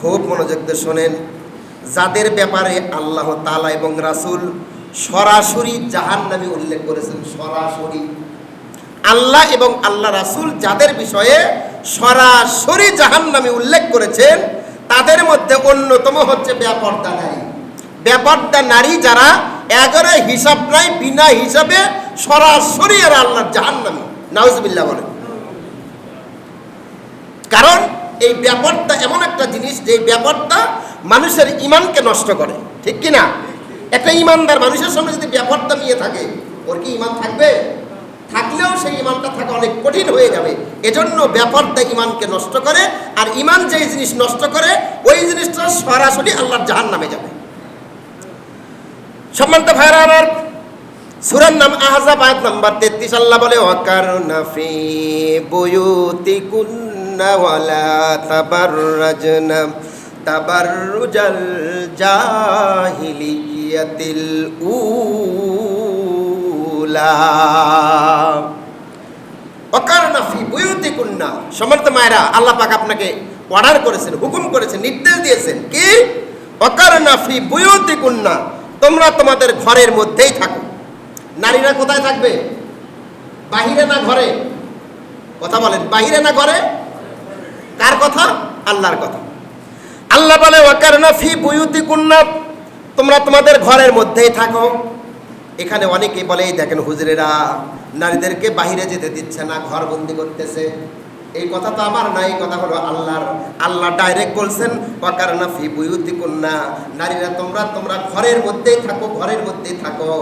খুব মনোযোগ দিয়ে শোনেন। যাদের ব্যাপারে আল্লাহ তালা এবং রাসূল সরাসরি জাহান নামে উল্লেখ করেছেন, সরাসরি। আল্লাহ এবং আল্লাহ রাসূল যাদের বিষয়ে সরাসরি জাহান নামে উল্লেখ করেছেন, তাদের মধ্যে অন্যতম হচ্ছে ব্যাপারটা নারী ব্যাপারটা নারী যারা এগারো হিসাব নাই, বিনা হিসাবে সরাসরি এরা আল্লাহর জাহান নামে। নাউজবিল্লা বলে কারণ এই ব্যাপারটা এমন একটা যে ব্যাপারটা মানুষের ইমানকে নষ্ট করে, ঠিক কি না একটা ইমানদার মানুষের সঙ্গে যদি ব্যাপারটা নিয়ে থাকে, ওর কি ইমান থাকবে? থাকলেও সেই ইমানটা থাকা অনেক কঠিন হয়ে যাবে। এজন্য ব্যাপারটা ইমানকে নষ্ট করে, আর ইমান যে জিনিস নষ্ট করে, ওই জিনিসটা সরাসরি আল্লাহর জাহান নামে যাবে। সম্মানিত ভাইরা আমার, সুরার নাম আহজাব নাম্বার তেত্রিশ, আল্লাহ বলে ওয়াকার নাফি বুয়ুতি কুন্না তাবাররাজনা তাবাররুজাল জাহিলিয়াতিল উলা ওয়াকার নাফি বুয়ুতি কুন্না সম্মানিত মায়েরা, আল্লাহ পাক আপনাকে অর্ডার করেছেন, হুকুম করেছেন, নির্দেশ দিয়েছেন। কি? ওয়াকার নাফি বুয়ুতি কুন্না তোমরা তোমাদের ঘরের মধ্যেই থাকো। নারীরা কোথায় থাকবে? বাহিরে না ঘরে? কথা বলেন, বাহিরে না ঘরে? কার কথা? আল্লাহর কথা। আল্লাহ বলে, ওয়াকারনা ফি বুয়ুতি কুন্না তোমরা তোমাদের ঘরের মধ্যেই থাকো। এখানে অনেকেই বলে দেখেন হুজুরেরা নারীদেরকে বাহিরে যেতে দিচ্ছে না ঘর বন্দি করতেছে। এই কথা তো আমার না, এই কথা হলো আল্লাহর, আল্লাহ ডাইরেক্ট বলছেন, ওয়াকারনা ফি বুয়ুতি কুন্না নারীরা তোমরা তোমরা ঘরের মধ্যেই থাকো, ঘরের মধ্যেই থাকো।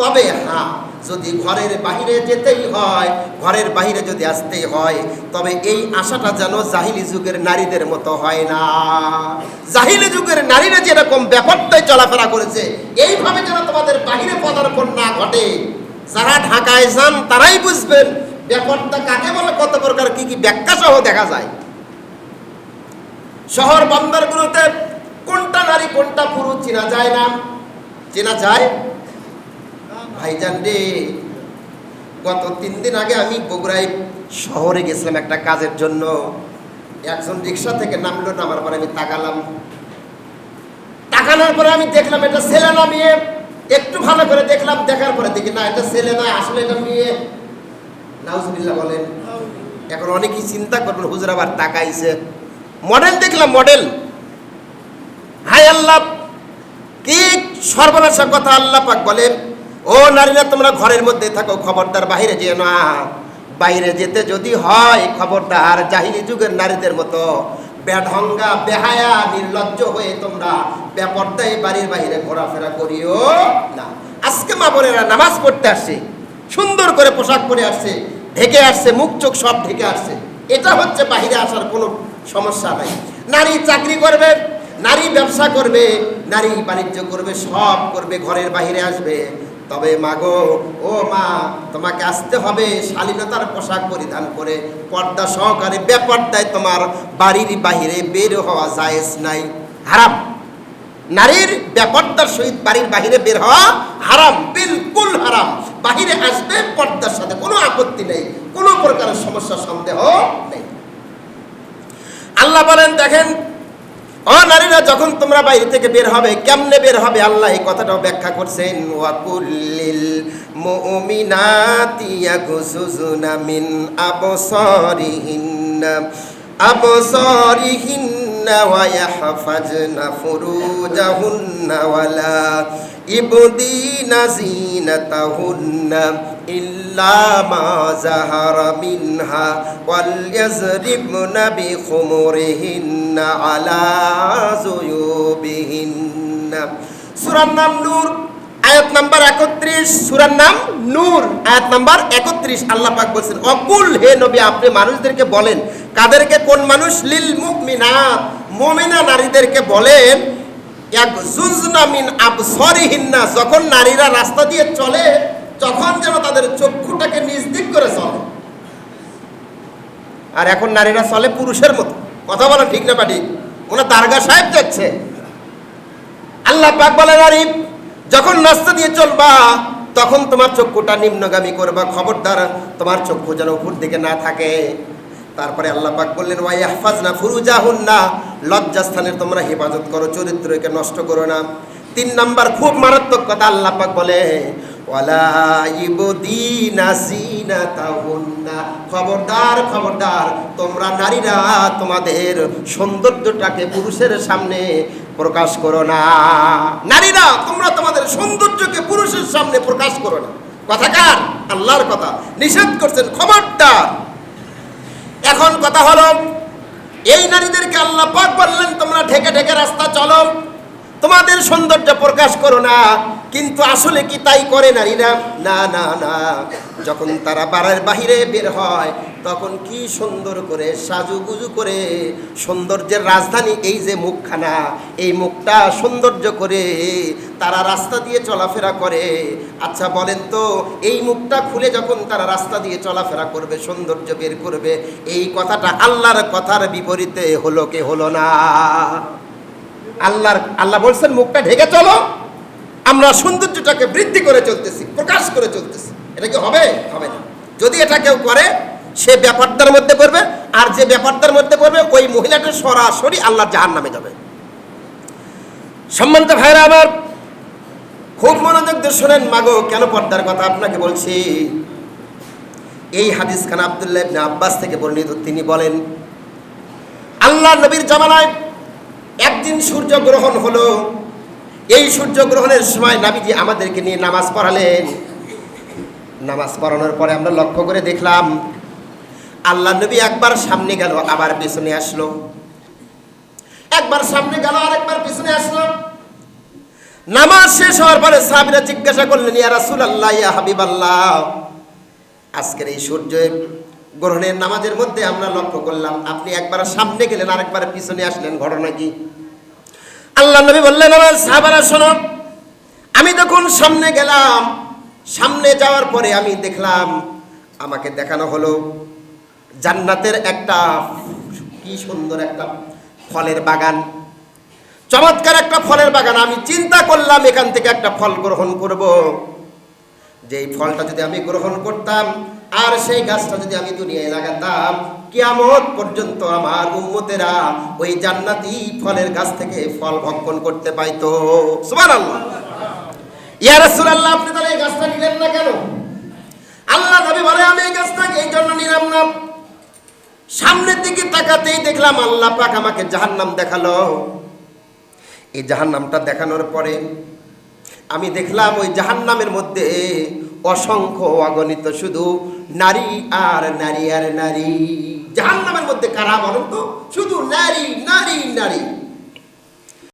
তবে হ্যাঁ যদি ঘরের বাহিরে যেতেই হয়, ঘরের বাহিরে যদি আসতেই হয়, তবে এই আশাটা যেন জাহিলি যুগের নারীদের মতো হয় না। জাহিলি যুগের নারীরা যেরকম ব্যাপারটাই চলাফেরা করেছে, এইভাবে যেন তোমাদের বাহিরে পদার্পণ না ঘটে। যারা ঢাকায় যান, তারাই বুঝবেন ব্যাপারটা কাকে বলে, কত প্রকার কি কি ব্যাখ্যা সহ দেখা যায়। শহর বন্দরগুলোতে কোনটা নারী, কোনটা পুরুষ, চেনা যায় না। চেনা যায় ভাইজান রে, গত তিন দিন আগে আমি বগুড়ায় শহরে গেছিলাম একটা কাজের জন্য। একজন রিক্সা থেকে নামলো, নামার পরে আমি তাকালাম। তাকানোর পরে আমি দেখলাম এটা ছেলে না, মেয়ে। একটু ভালো করে দেখলাম, দেখার পরে দেখি, না, এটা ছেলে নয় আসলে এটা মেয়ে। নাউজুবিল্লাহ বলেন, এখন অনেকেই চিন্তা করবেন, হুজুর আবার তাকাইছে। মডেল দেখলাম, মডেল। হাই আল্লাহ, কি সর্বনাশা কথা আল্লাহ পাক বলেন। ও নারীরা, তোমরা ঘরের মধ্যে থাকো, খবরদার বাইরে যেও না। বাইরে যেতে যদি হয়, খবরদার জাহিলি যুগের নারীদের মতো। বেঢঙ্গা, বেহায়া, নির্লজ্জ হয়ে তোমরা বেপর্দায় বাড়ির বাইরে ঘোরাফেরা করিও না। আজকে মা বোনেরা নামাজ পড়তে আসছে, সুন্দর করে পোশাক পরে আসছে, ঢেকে আসছে, মুখ চোখ সব ঢেকে আসছে। এটা হচ্ছে বাহিরে আসার কোনো সমস্যা নাই। নারী চাকরি করবে, নারী ব্যবসা করবে, নারী বাণিজ্য করবে, সব করবে, ঘরের বাইরে আসবে। তবে মাগো, ও মা, তোমাকে আসতে হবে শালীনতার পোশাক পরিধান করে। পর্দা সহকারে বেপর্দায় তোমার বাড়ির বাহিরে বের হওয়া জায়েজ নাই। হারাম। নারীর বেপর্দার সহিত বাড়ির বাহিরে বের হওয়া হারাম, বিলকুল হারাম। বাহিরে আসবে পর্দার সাথে কোনো আপত্তি নেই, কোনো প্রকারের সমস্যা, সন্দেহ নেই। আল্লাহ বলেন, দেখেন ও যখন তোমরা বাইরে থেকে বের হবে, কেমনে বের হবে? আল্লাহ এই কথাটাও ব্যাখ্যা করছেন ওয়াকুল্লিল মুমিনাতি ইয়াগুজুজুনা মিন আবসারিহিন্না আবসারিহিন্না ইল্লা মা মিনহা আলা সূরার নাম নূর, আয়াত নাম্বার একত্রিশ, সুরার নাম নূর, আয়াত নাম্বার একত্রিশ। আল্লাহ পাক বলছেন, অকুল হে নবী, আপনি মানুষদেরকে বলেন, কাদেরকে কোন মানুষ? লিল মুমিনাত, মুমিনা নারীদেরকে বলেন এক জুজনা মিন যখন নারীরা রাস্তা দিয়ে চলে, তখন যেন তাদের চক্ষুটাকে নিজ করে চলে। আর এখন নারীরা চলে পুরুষের মতো। কথা বলা ঠিক না পাটি? ওনার দারগা সাহেব যাচ্ছে আল্লাহ পাক বলে আরিফ যখন রাস্তা দিয়ে চলবা, তখন তোমার চক্ষুটা নিম্নগামী করবা। খবরদার, তোমার চক্ষু যেন উপর দিকে না থাকে। তারপরে আল্লাহ পাক বললেন ওয়াই আহফাজনা ফুরুজাহুন্না। লজ্জাস্থানের তোমরা হেফাজত করো, চরিত্রকে নষ্ট করো না। তিন নাম্বার, খুব মারাত্মক কথা আল্লাহ পাক বলে খবরদার খবরদার, তোমরা নারীরা তোমাদের সৌন্দর্যটাকে পুরুষের সামনে প্রকাশ করো না। নারীরা, তোমরা তোমাদের সৌন্দর্যকে পুরুষের সামনে প্রকাশ করো না। কথা কার? আল্লাহর কথা। নিষেধ করছেন খবরদার। এখন কথা হলো, এই নারীদেরকে আল্লাহ পাক বললেন, তোমরা ঢেকে ঢেকে রাস্তা চলো। তোমাদের সৌন্দর্য প্রকাশ করো না, কিন্তু আসলে কি তাই করে নারীরা? না না না। যখন তারা বাড়ার বাহিরে বের হয়, তখন কি সুন্দর করে সাজুগুজু করে সৌন্দর্যের রাজধানী, এই যে মুখখানা, এই মুখটা সৌন্দর্য করে তারা রাস্তা দিয়ে চলাফেরা করে। আচ্ছা বলেন তো, এই মুখটা খুলে যখন তারা রাস্তা দিয়ে চলাফেরা করবে, সৌন্দর্য বের করবে, এই কথাটা আল্লাহর কথার বিপরীতে হলো কে হলো না? আল্লাহর, আল্লাহ বলছেন, মুখটা ঢেকে চলো। আমরা সৌন্দর্যটাকে বৃদ্ধি করে চলতেছি, প্রকাশ করে চলতেছি। এটা কি হবে? হবে না। যদি এটা কেউ করে, সে ব্যাপারটার মধ্যে পড়বে, আর যে ব্যাপারটার মধ্যে পড়বে, ওই মহিলাটা সরাসরি আল্লাহর জাহান নামে যাবে। সম্মানিত ভাইরা আমার খুব মনোযোগ দিয়ে শোনেন, মাগো, কেন পর্দার কথা আপনাকে বলছি? এই হাদিস খান আবদুল্লাহ আব্বাস থেকে বর্ণিত, তিনি বলেন আল্লাহ নবীর জামানায় একদিন সূর্য গ্রহণ হলো। এই সূর্য গ্রহণের সময় নাবিজি আমাদেরকে নিয়ে নামাজ পড়ালেন। নামাজ পড়ানোর পরে আমরা লক্ষ্য করে দেখলাম, আল্লাহ নবী একবার সামনে গেল, আবার পেছনে আসলো। একবার সামনে গেল, আরেকবার পিছনে আসলো। নামাজ শেষ হওয়ার পরে সাহাবীরা জিজ্ঞাসা করলেন, ইয়া রাসূলুল্লাহ, ইয়া হাবিবাল্লাহ, আজকের এই সূর্য গ্রহণের নামাজের মধ্যে আমরা লক্ষ্য করলাম, আপনি একবার সামনে গেলেন, আরেকবার পিছনে আসলেন, ঘটনা কি? আল্লাহ নবী বললেন আমার সাহাবারা, শোনো, আমি যখন সামনে গেলাম, সামনে যাওয়ার পরে আমি দেখলাম, আমাকে দেখানো হলো জান্নাতের একটা কি সুন্দর একটা ফলের বাগান। চমৎকার একটা ফলের বাগান। আমি চিন্তা করলাম, এখান থেকে একটা ফল গ্রহণ করব। যেই ফলটা যদি আমি গ্রহণ করতাম আর সেই গাছটা যদি আমি দুনিয়ায় লাগাতাম, কিয়ামত পর্যন্ত আমার উম্মতেরা ওই জান্নাতি ফলের গাছ থেকে ফল ভক্ষণ করতে পাইতো। সুবহানাল্লাহ। ইয়া রাসূলুল্লাহ, আপনি তাহলে এই গাছটা নিলেন না কেন? আল্লাহ নবী বলে, আমি এই গাছটাকে এই জন্য নিলাম না। সামনের দিকে তাকাতেই দেখলাম আল্লাহ পাক আমাকে জাহান্নাম দেখাল। এই জাহান্নামটা দেখানোর পরে আমি দেখলাম ওই জাহান্নামের মধ্যে অসংখ্য অগণিত শুধু নারী আর নারী আর নারী। জাহান্নামের মধ্যে কারা বলেন তো? শুধু নারী নারী নারী।